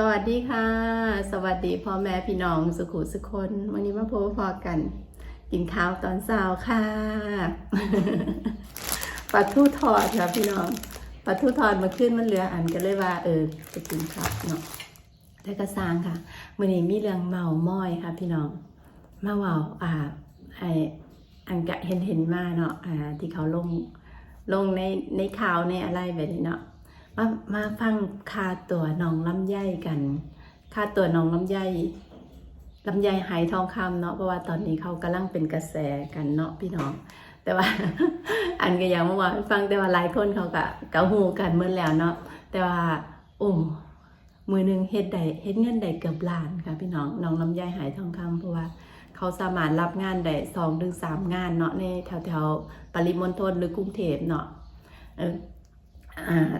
สวัสดีค่ะ สวัสดีพ่อแม่พี่น้องสุขุสุคน วันนี้มาพบพอกัน กินข้าวตอนเช้าค่ะปลาทูทอดค่ะพี่น้องปลาทูทอดมาขึ้นมันเหลืออันก็เลยว่า เออจะกินข้าวเนาะแต่ก็สร้างค่ะวันนี้มีเรื่องเมาม้อยค่ะ พี่น้องมาเว่าอ่าไออันกะเห็นเห็นมาเนาะอ่าที่เขาลงลงในในข่าวในอะไรแบบนี้เนาะ มามาฟังคาตัวน้องลำไยกันคาตัวน้องลำไยลำไยหายทองคำเนาะเพราะว่าตอนนี้เขากำลังเป็นกระแสกันเนาะพี่น้อง แต่ว่าอันก็ยังเมื่อวานฟังแต่ว่าหลายคนเขาก็เกาหูกันเมื่อแล้วเนาะแต่ว่า โอ้มือหนึ่งเฮ็ดได้เฮ็ดเงินได้เกือบล้านค่ะพี่น้องน้องลำไยหายทองคำเพราะว่าเขาสามารถรับงานได้สองถึงสามงานเนาะในแถวแถวปริมณฑลหรือกรุงเทพเนาะ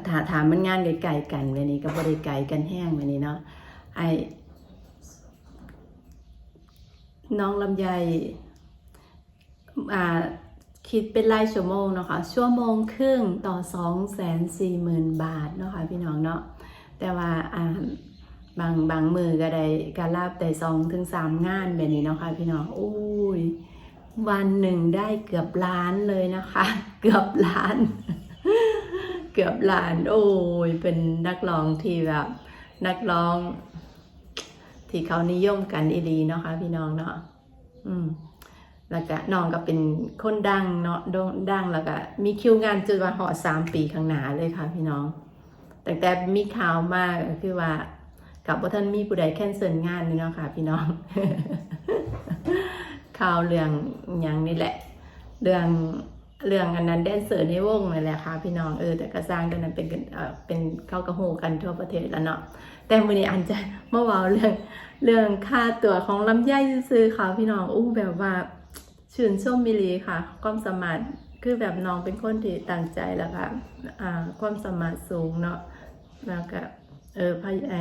ถาถามมันงานไกลๆกันวันนี้ก็บริไกลกันแห้งวันนี้เนาะไอน้องลำไยคิดเป็นรายชั่วโมงเนาะค่ะชั่วโมงครึ่งต่อสองแสนสี่หมื่นบาทเนาะค่ะพี่น้องเนาะแต่ว่าบางบางมือก็ได้การลาบแต่สองถึงสามงานแบบนี้เนาะค่ะพี่น้องอุ้ยวันหนึ่งได้เกือบล้านเลยนะคะ เกือบล้าน กือบล้าน โอ้ย เป็นนักร้องที่แบบนักร้อง ที่เขานิยมกันอีดีเนาะค่ะพี่น้องเนาะอืมแล้วก็น้องก็เป็นคนดังเนาะดังแล้วก็มีคิวงานจนว่าหอสามปีข้างหน้าเลยค่ะพี่น้อง แต่แต่มีข่าวมากคือว่ากับว่าท่านมีผู้ใดแคนเซิลงานนี่เนาะค่ะพี่น้อง ข่าวเรื่องอย่างนี้แหละ เรื่อง เรื่องอันนั้นแดนเซอร์ในวงนั่แหละค่ะพี่น้องเออแต่ก็สร้างตอนนั้นเป็นเออเป็นเข้ากระโหกันทั่วประเทศแล้วเนาะแต่มื้อนี้อันจะเมื่อวานเรื่องเรื่องค่าตั๋วของลำไยซื้อค่ะพี่น้องอู้แบบว่าชื่นชมมิลีค่ะ ความสามารถคือแบบน้องเป็นคนที่ตั้งใจแล้วค่ะอ่าความสามารถสูงเนาะแล้วก็เออพายไอ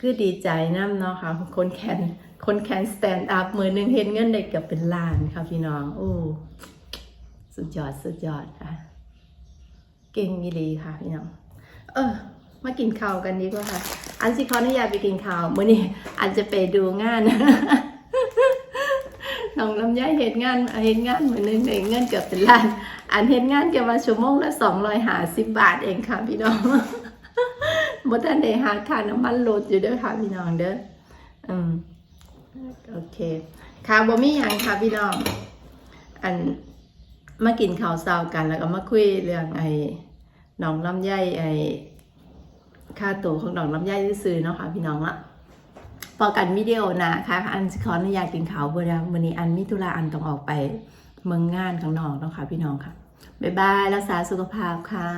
คือดีใจน้ำเนาะค่ะ คนแคนคนแคนสแตนด์อัพมือหนึ่งเห็นเงินได้เกือบเป็นล้านค่ะพี่น้อง โอ้ สุดยอด สุดยอดค่ะ เก่งยีดีค่ะพี่น้อง เออ มากินข้าวกันดีกว่าค่ะ อันสิขออนุญาตไปกินข้าวมื้อนี้อันจะไปดูงานน้องลำไยเห็นงานเห็นงานเหมือนหนึ่งเงินเกือบเป็นล้าน อันเห็นงานเกี่ยวกับชั่วโมงละสองร้อยหาสิบบาทเองค่ะพี่น้อง บทันได้หาค่าน้ำมันรถอยู่เด้อค่ะพี่น้องเด้ออืมโอเค ค่ะบ่มีหยังค่ะพี่น้อง อันมากินข้าวเช้ากันแล้วก็มาคุยเรื่องไอ้หนองลำไยไอ้ค่าตัวของหนองลำไยซื้อเนาะค่ะพี่น้องละพอกันวิดีโอนะค่ะอันขออนุญาตกินข้าวเบอร์วันนี้อันมิธุระอันต้องออกไปเมืองงานของน้องเนาะค่ะพี่น้องค่ะบ๊ายบายรักษาสุขภาพค่ะ